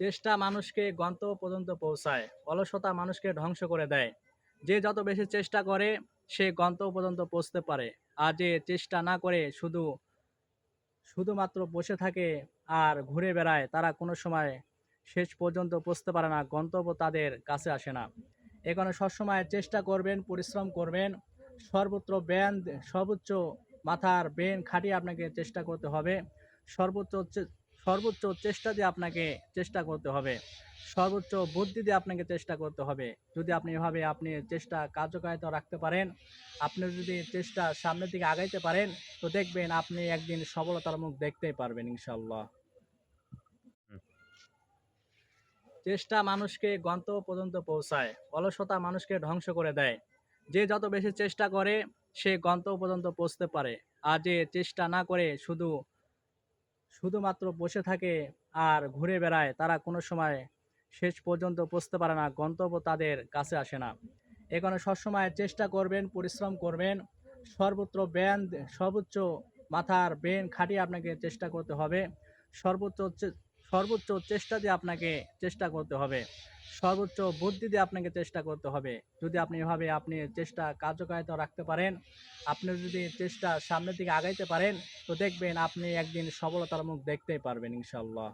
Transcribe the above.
চেষ্টা মানুষকে গন্তব্য পর্যন্ত পৌঁছায়, অলসতা মানুষকে ধ্বংস করে দেয়। যে যত বেশি চেষ্টা করে, সে গন্তব্য পর্যন্ত পৌঁছতে পারে। আর যে চেষ্টা না করে, শুধু, শুধুমাত্র বসে থাকে আর ঘুরে বেড়ায়, তারা কোনো সময় শেষ পর্যন্ত পৌঁছতে পারে না, গন্তব্য তাদের কাছে আসে না। এখানে সবসময় চেষ্টা করবেন, পরিশ্রম করবেন, সর্বত্র ব্যান, সর্বোচ্চ মাথার ব্রেন খাটিয়ে আপনাকে চেষ্টা করতে হবে। সর্বোচ্চ সর্বোচ্চ চেষ্টা দিয়ে আপনাকে চেষ্টা করতে হবে। সর্বোচ্চ বুদ্ধি দিয়ে আপনাকে চেষ্টা করতে হবে। যদি আপনি এভাবে আপনি চেষ্টা কার্যকারিতা রাখতে পারেন আপনি যদি চেষ্টা সামনের দিকে আগাইতে পারেন তো দেখবেন আপনি একদিন সফলতার মুখ দেখতেই পারবেন ইনশাল্লাহ চেষ্টা মানুষকে গন্তব্য পর্যন্ত পৌঁছায় অলসতা মানুষকে ধ্বংস করে দেয়। যে যত বেশি চেষ্টা করে সে গন্তব্য পর্যন্ত পৌঁছতে পারে। আর যে চেষ্টা না করে শুধু শুধুমাত্র বসে থাকে আর ঘুরে বেড়ায়, তারা কোনো সময় শেষ পর্যন্ত পৌঁছতে পারে না, গন্তব্য তাদের কাছে আসে না। এখানে সবসময় চেষ্টা করবেন, পরিশ্রম করবেন। সর্বত্র ব্যান সর্বোচ্চ মাথার ব্রেন খাটিয়ে আপনাকে চেষ্টা করতে হবে। সর্বোচ্চ সর্বোচ্চ চেষ্টা দিয়ে আপনাকে চেষ্টা করতে হবে। সর্বোচ্চ বুদ্ধি দিয়ে আপনাকে চেষ্টা করতে হবে। যদি আপনি এভাবে আপনি চেষ্টা কার্যকারিতা রাখতে পারেন, আপনি যদি চেষ্টা সামনের দিকে আগাইতে পারেন, তো দেখবেন আপনি একদিন সফলতার মুখ দেখতেই পারবেন ইনশাল্লাহ